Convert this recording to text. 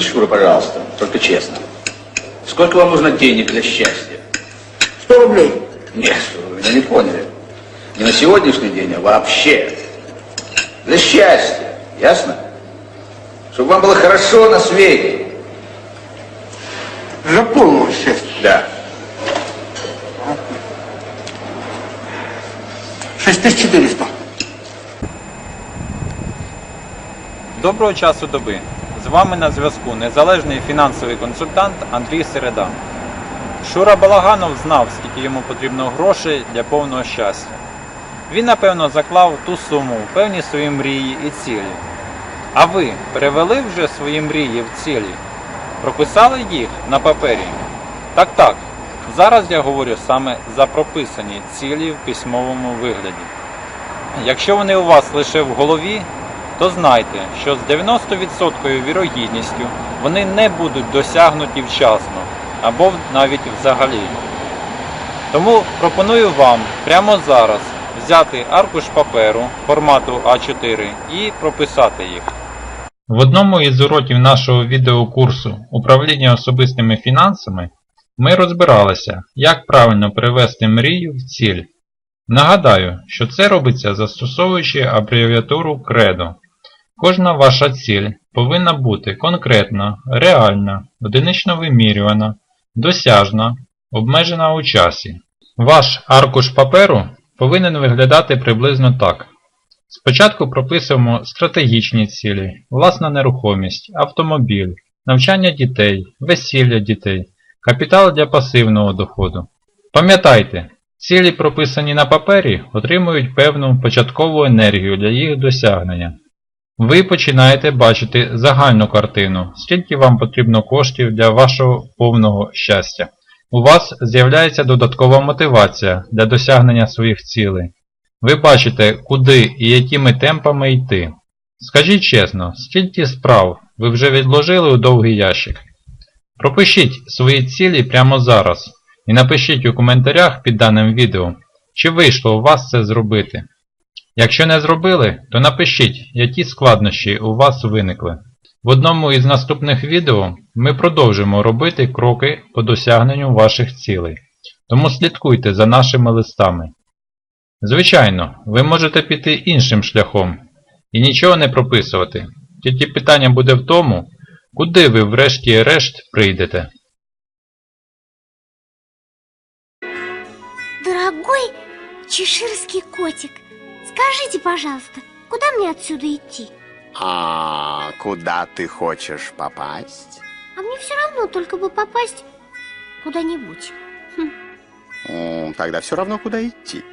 Шура, пожалуйста, только честно. Сколько вам нужно денег для счастья? Сто рублей. Нет, вы меня не поняли. Не на сегодняшний день, а вообще. Для счастья, ясно? Чтобы вам было хорошо на свете. За полного счастья. Да. Шесть тысяч четыреста. Доброго часу доби. З вами на зв'язку незалежний фінансовий консультант Андрій Середа. Шура Балаганов знав, скільки йому потрібно грошей для повного щастя. Він, напевно, заклав ту суму певні свої мрії і цілі. А ви перевели вже свої мрії в цілі? Прописали їх на папері? Так, так. Зараз я говорю саме за прописані цілі в письмовому вигляді. Якщо вони у вас лише в голові, то знайте, що з 90% вірогідністю вони не будуть досягнуті вчасно або навіть взагалі. Тому пропоную вам прямо зараз взяти аркуш паперу формату А4 і прописати їх. В одному із уроків нашого відеокурсу Управління особистими фінансами ми розбиралися, як правильно перевести мрію в ціль. Нагадаю, що це робиться застосовуючи абревіатуру кредо. Кожна ваша ціль повинна бути конкретна, реальна, одинично вимірювана, досяжна, обмежена у часі. Ваш аркуш паперу повинен виглядати приблизно так. Спочатку прописуємо стратегічні цілі, власна нерухомість, автомобіль, навчання дітей, весілля дітей, капітал для пасивного доходу. Пам'ятайте, цілі, прописані на папері, отримують певну початкову енергію для їх досягнення. Ви починаєте бачити загальну картину, скільки вам потрібно коштів для вашого повного щастя. У вас з'являється додаткова мотивація для досягнення своїх цілей. Ви бачите, куди і якими темпами йти. Скажіть чесно, скільки справ ви вже відложили у довгий ящик? Пропишіть свої цілі прямо зараз і напишіть у коментарях під даним відео, чи вийшло у вас це зробити. Якщо не зробили, то напишіть, які складнощі у вас виникли. В одному із наступних відео ми продовжимо робити кроки по досягненню ваших цілей, тому слідкуйте за нашими листами. Звичайно, ви можете піти іншим шляхом і нічого не прописувати, тільки питання буде в тому, куди ви врешті-решт прийдете. Дорогой чеширский котик, скажите, пожалуйста, куда мне отсюда идти? А куда ты хочешь попасть? А мне все равно, только бы попасть куда-нибудь. М, Тогда все равно, куда идти.